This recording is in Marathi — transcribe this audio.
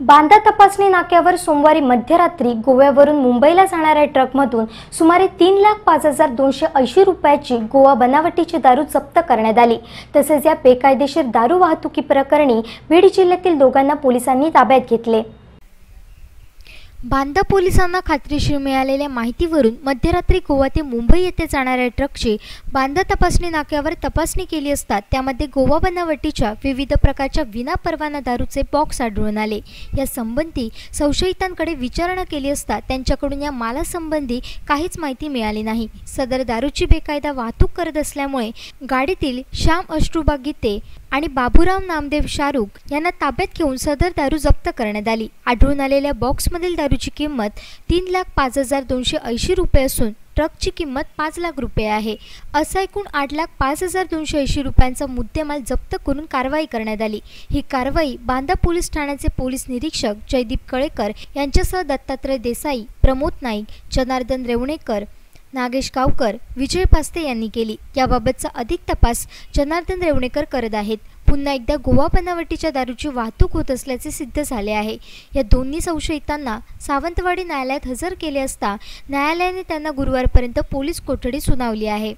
बांदा तपासणी नाक्यावर सोमवारी मध्यरात्री गोव्यावरून मुंबईला जाणाऱ्या ट्रकमधून सुमारे तीन लाख पाच हजार दोनशे ऐंशी रुपयाची गोवा बनावटीची दारू जप्त करण्यात आली. तसेच या बेकायदेशीर दारू वाहतुकी प्रकरणी बीड जिल्ह्यातील दोघांना पोलिसांनी ताब्यात घेतले. बांदा पोलिसांना खात्रीशीर मिळालेल्या माहितीवरून मध्यरात्री गोवा ते मुंबई येथे जाणाऱ्या ट्रकची बांदा तपासणी नाक्यावर तपासणी केली असता त्यामध्ये गोवा बनावटीच्या विविध प्रकारच्या विनापरवाना दारूचे बॉक्स आढळून आले. या संबंधी संशयितांकडे विचारणा केली असता त्यांच्याकडून या मालासंबंधी काहीच माहिती मिळाली नाही. सदर दारूची बेकायदा वाहतूक करत असल्यामुळे गाडीतील श्याम अश्रुबा गीते आणि बाबूराव नामदेव शाहरुख यांना ताब्यात घेऊन सदर दारू जप्त करण्यात आली. आढळून आलेल्या बॉक्समधील दारूची किंमत तीन लाख पाच हजार दोनशे ऐंशी रुपये असून ट्रकची किंमत पाच लाख रुपये आहे. असा एकूण आठ लाख पाच हजार दोनशे ऐंशी रुपयांचा मुद्देमाल जप्त करून कारवाई करण्यात आली. ही कारवाई बांदा पोलीस ठाण्याचे पोलीस निरीक्षक जयदीप कळेकर यांच्यासह दत्तात्रय देसाई प्रमोद नाईक जनार्दन रेवणेकर नागेश गावकर विजय पास्ते यांनी केली. याबाबतचा अधिक तपास जनार्दन रेवणेकर करत आहेत. पुन्हा एकदा गोवा बनावटीच्या दारूची वाहतूक होत असल्याचे सिद्ध झाले आहे. या दोन्ही संशयितांना सावंतवाडी न्यायालयात हजर केले असता न्यायालयाने त्यांना गुरुवारपर्यंत पोलीस कोठडी सुनावली आहे.